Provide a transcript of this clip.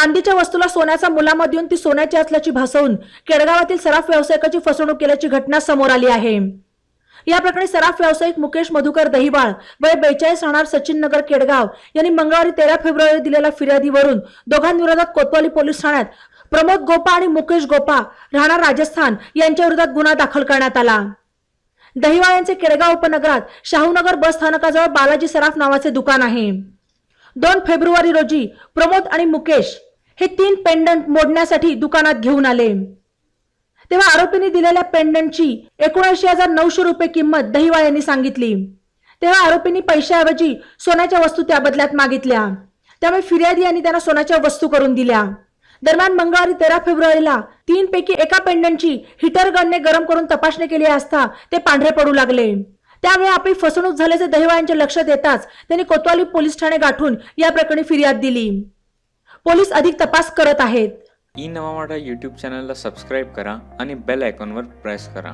चांदीच्या वस्तूला सोन्याचा मुलामा देऊन ती सोन्याची असल्याची भासवून केडगावातील सराफ व्यावसायिकाची फसवणूक केल्याची घटना समोर आली आहे. या प्रकरणी सराफ व्यावसायिक मुकेश मधुकर दहिवाळ वय बेचाळीस राहणार सचिन नगर केडगाव यांनी मंगळवारी तेरा फेब्रुवारी दिलेल्या फिर्यादीवरून दोघांविरोधात कोतवाली पोलीस ठाण्यात प्रमोद गोपा आणि मुकेश गोपा राहणार राजस्थान यांच्या विरोधात गुन्हा दाखल करण्यात आला. दहिवाळ यांचे केडगाव उपनगरात शाहूनगर बस स्थानकाजवळ बालाजी सराफ नावाचे दुकान आहे. दोन फेब्रुवारी रोजी प्रमोद आणि मुकेश हे तीन पेंडंट मोडण्यासाठी दुकानात घेऊन आले. तेव्हा आरोपींनी दिलेल्या पेंडंटची एकोणऐंशी हजार नऊशे रुपये किंमत दहिवाळ यांनी सांगितली. तेव्हा आरोपींनी पैशाऐवजी सोन्याच्या वस्तू त्या बदल्यात मागितल्या. त्यामुळे फिर्यादी यांनी त्यांना सोन्याच्या वस्तू करून दिल्या. दरम्यान मंगळवारी तेरा फेब्रुवारीला तीन पैकी एका पेंडंटची हिटर गनने गरम करून तपासणी केली असता ते पांढरे पडू लागले. त्यावेळी आपली फसवणूक झाल्याचे दहिवाळ्यांच्या लक्षात येताच त्यांनी कोतवाली पोलीस ठाणे गाठून या प्रकरणी फिर्याद दिली. पोलीस अधिक तपास करत आहेत. ई नवा मराठा यूट्यूब चॅनलला सबस्क्राईब करा आणि बेल आयकॉनवर प्रेस करा.